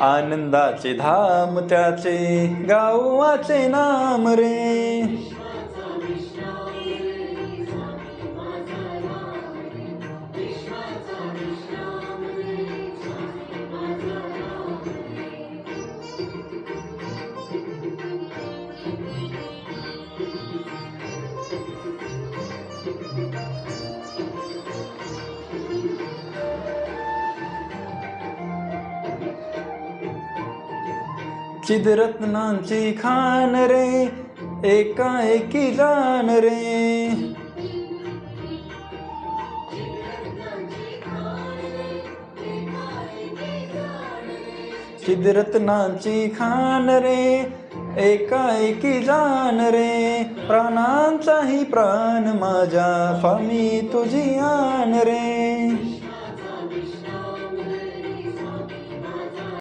आनंदाचे धाम त्याचे गावाचे नाम रे. चिदरत्नांची खान रे एकाएकी जाण रे. चिदरत्नांची खान रे एकाएकी जाण रे. प्राणांचाही प्राण माझ्या स्वामी तुझी आण रे.